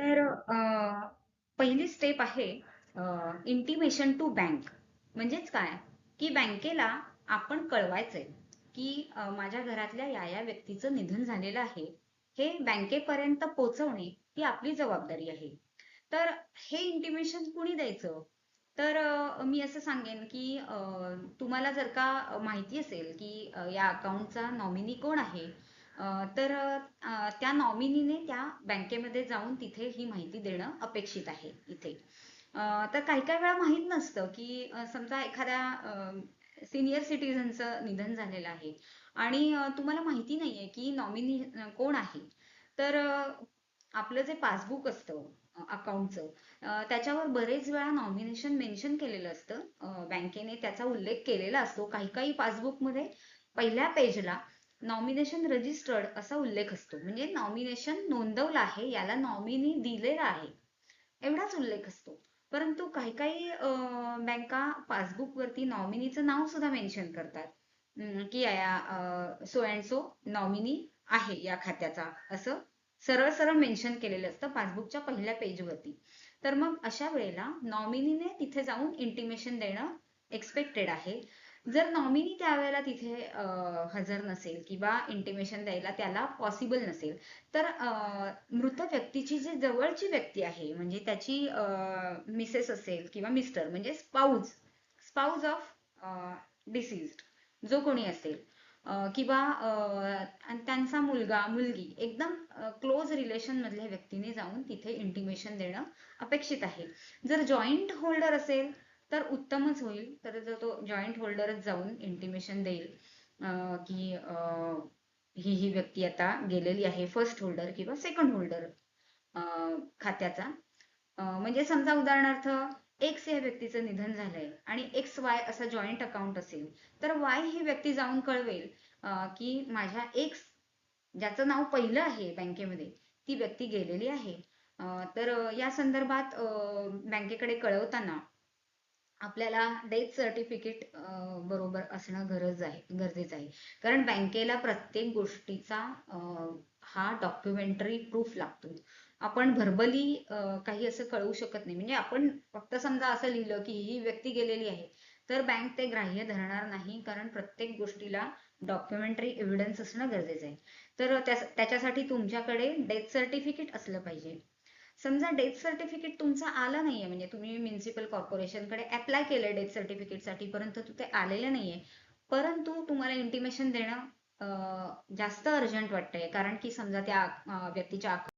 तर पहिली स्टेप आहे इंटिमेशन टू बँक म्हणजेच काय? की बँकेला आपण कळवायचंय की माझ्या घरातल्या या या व्यक्तीचं निधन झालेलं आहे. हे बँकेपर्यंत पोहोचवणे ही आपली जबाबदारी आहे. तर हे इंटिमेशन कुणी द्यायचं? तर मी असं सांगेन की तुम्हाला जर का माहिती असेल की या अकाउंटचा नॉमिनी कोण आहे तर त्या नॉमिनीने त्या बँकेमध्ये जाऊन तिथे ही माहिती देणं अपेक्षित आहे इथे. तर काही काही वेळा माहीत नसतं की समजा एखाद्या सिनियर सिटीझनचं निधन झालेलं आहे आणि तुम्हाला माहिती नाहीये की नॉमिनी कोण आहे. तर आपलं जे पासबुक असतं अकाउंटचं त्याच्यावर बरेच वेळा नॉमिनेशन मेन्शन केलेलं असतं. बँकेने त्याचा उल्लेख केलेला असतो. काही काही पासबुकमध्ये पहिल्या पेजला नॉमिनेशन रजिस्टर्ड असा उल्लेख असतो. म्हणजे नॉमिनेशन नोंदवलं आहे याला नॉमिनी दिलेला आहे. एवढाच उल्लेख असतो. परंतु काही काही बँका पासबुक वरती नॉमिनीचं नाव सुद्धा मेन्शन करतात. की या सो अँड सो नॉमिनी आहे या खात्याचा. असं सरळ सरळ मेन्शन केलेलं असतं पासबुकच्या पहिल्या पेजवरती तर मग अशा वेळेला नॉमिनीने तिथे जाऊन इंटिमेशन देणं एक्सपेक्टेड आहे. जर नॉमिनी त्यावेळेला तिथे हजर नसेल किंवा इंटिमेशन द्यायला त्याला पॉसिबल नसेल तर मृत व्यक्तीची जी जवळची व्यक्ती आहे म्हणजे त्याची मिसेस असेल किंवा मिस्टर म्हणजे स्पाऊज स्पाऊज ऑफ डिसीज जो कोणी असेल किंवा त्यांचा मुलगा मुलगी एकदम क्लोज रिलेशन मधल्या व्यक्तीने जाऊन तिथे इंटिमेशन देणं अपेक्षित आहे. जर जॉईंट होल्डर असेल तर उत्तमच होईल. तर जर तो जॉईंट होल्डरच जाऊन इंटिमेशन देईल की ही ही व्यक्ती आता गेलेली आहे फर्स्ट होल्डर किंवा सेकंड होल्डर खात्याचा. म्हणजे समजा उदाहरणार्थ एक्स या व्यक्तीचं निधन झालंय आणि एक्स वाय असा जॉईंट अकाउंट असेल तर वाय ही व्यक्ती जाऊन कळवेल की माझ्या एक्स ज्याचं नाव पहिलं आहे बँकेमध्ये ती व्यक्ती गेलेली आहे. तर या संदर्भात बँकेकडे कळवताना आपल्याला डेथ सर्टिफिकेट बरोबर असणं गरज आहे गरजेचं आहे. कारण बँकेला प्रत्येक गोष्टीचा हा डॉक्युमेंटरी प्रूफ लागतो आपण व्हर्बली काही असं कळवू शकत नाही. म्हणजे आपण फक्त समजा असं लिहिलं की ही व्यक्ती गेलेली आहे तर बँक ते ग्राह्य धरणार नाही कारण प्रत्येक गोष्टीला डॉक्युमेंटरी एव्हिडन्स असणं गरजेचं आहे. तर त्या- त्याच्यासाठी तुमच्याकडे डेथ सर्टिफिकेट असलं पाहिजे. समजा डेथ सर्टिफिकेट तुमचं आलं नाहीये म्हणजे तुम्ही म्युन्सिपल कॉर्पोरेशनकडे अप्लाय केलं डेथ सर्टिफिकेटसाठी परंतु ते आलेलं नाहीये. परंतु तुम्हाला इंटिमेशन देणं जास्त अर्जंट वाटतंय. कारण की समजा त्या व्यक्तीच्या